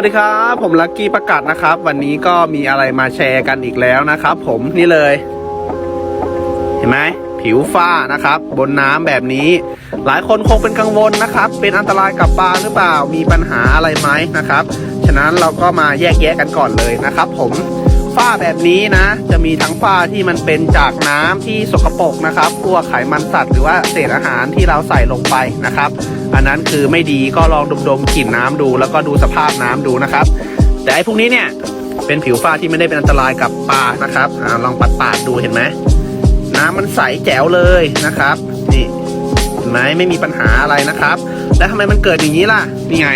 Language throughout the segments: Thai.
วัสดีครับ ผมลักกี้ประกาศนะครับ วันนี้ก็มีอะไรมาแชร์กันอีกแล้วนะครับ ผมนี่เลย เห็นไหมผิวฝ้านะครับ บนน้ำแบบนี้ หลายคนคงเป็นกังวลนะครับ เป็นอันตรายกับปลาหรือเปล่ามีปัญหาอะไรไหมนะครับ ฉะนั้นเราก็มาแยกแยะกันก่อนเลยนะครับ ผม ฝ้าแบบนี้นะ จะมีทั้งฝ้าที่มันเป็นจากน้ำที่สกปรกนะครับพวกไขมันสัตว์หรือว่าเศษอาหารที่เราใส่ลงไปนะครับ อันนั้นคือไม่ดีก็ลองดมๆกลิ่นน้ำดู แล้วก็ดูสภาพน้ำดูนะครับ แต่ไอ้พวกนี้เนี่ยเป็นผิวฝ้าที่ไม่ได้เป็นอันตรายกับปลานะครับอลองปัดปาดดูเห็นไหมน้ำมันใสแจ๋วเลยนะครับ นี่เห็นไหมไม่มีปัญหาอะไรนะครับ แล้วทำไมมันเกิดอย่างนี้ล่ะนี่ไง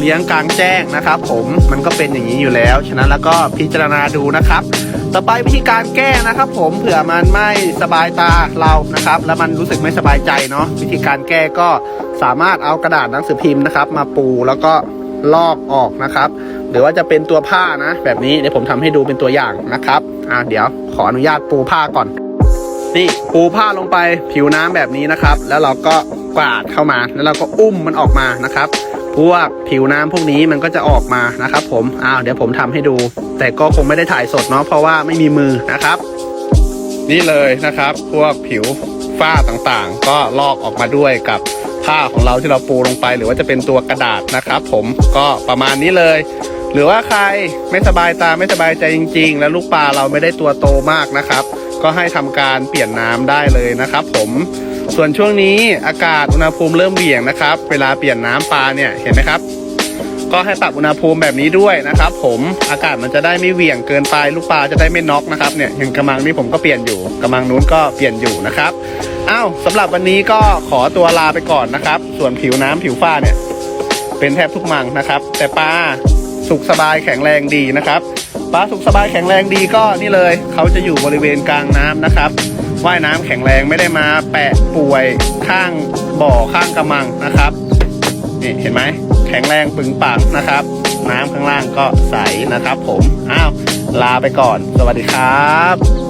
เลี้ยงกลางแจ้งนะครับ ผมมันก็เป็นอย่างนี้อยู่แล้ว ฉะนั้นแล้วก็พิจารณาดูนะครับ ต่อไปวิธีการแก้นะครับ ผมเผื่อมันไม่สบายตาเรานะครับ แล้วมันรู้สึกไม่สบายใจเนาะวิธีการแก้ก็สามารถเอากระดาษหนังสือพิมพ์นะครับ มาปูแล้วก็ลอกออกนะครับ หรือว่าจะเป็นตัวผ้านะ แบบนี้เดี๋ยวผมทำให้ดูเป็นตัวอย่างนะครับอ่าเดี๋ยวขออนุญาตปูผ้าก่อนนี่ปูผ้าลงไปผิวน้ำแบบนี้นะครับ แล้วเราก็กวาดเข้ามาแล้วเราก็อุ้มมันออกมานะครับ พวกผิวน้ำพวกนี้มันก็จะออกมานะครับ ผมอ้าวเดี๋ยวผมทำให้ดู แต่ก็คงไม่ได้ถ่ายสดเนาะเพราะว่าไม่มีมือนะครับ นี่เลยนะครับ พวกผิวฝ้าต่างๆ ก็ลอกออกมาด้วยกับผ้าของเราที่เราปูลงไป หรือว่าจะเป็นตัวกระดาษนะครับ ผมก็ประมาณนี้เลย หรือว่าใครไม่สบายตาไม่สบายใจจริง ๆ แล้วลูกปลาเราไม่ได้ตัวโตมากนะครับ ก็ให้ทำการเปลี่ยนน้ำได้เลยนะครับ ผม ส่วนช่วงนี้อากาศอุณหภูมิเริ่มเบี่ยงนะครับ เวลาเปลี่ยนน้ำปลาเนี่ยเห็นไหมครับ ก็ให้ปรับอุณหภูมิแบบนี้ด้วยนะครับ ผมอากาศมันจะได้ไม่เหวี่ยงเกินไปลูกปลาจะได้ไม่น็อกนะครับเนี่ยอย่างกระมังนี้ผมก็เปลี่ยนอยู่กระมังนู้นก็เปลี่ยนอยู่นะครับอ้าวสำหรับวันนี้ก็ขอตัวลาไปก่อนนะครับ ส่วนผิวน้ำผิวฝ้าเนี่ย เป็นแทบทุกมังนะครับ แต่ปลาสุขสบายแข็งแรงดีนะครับปลาสุขสบายแข็งแรงดีก็นี่เลย เขาจะอยู่บริเวณกลางน้ำนะครับ ว่ายน้ำแข็งแรงไม่ได้มาแปะป่วยข้างบ่อข้างกระมังนะครับนี่เห็นไหมแข็งแรงปึงปังนะครับ น้ำข้างล่างก็ใสนะครับ ผมอ้าวลาไปก่อน สวัสดีครับ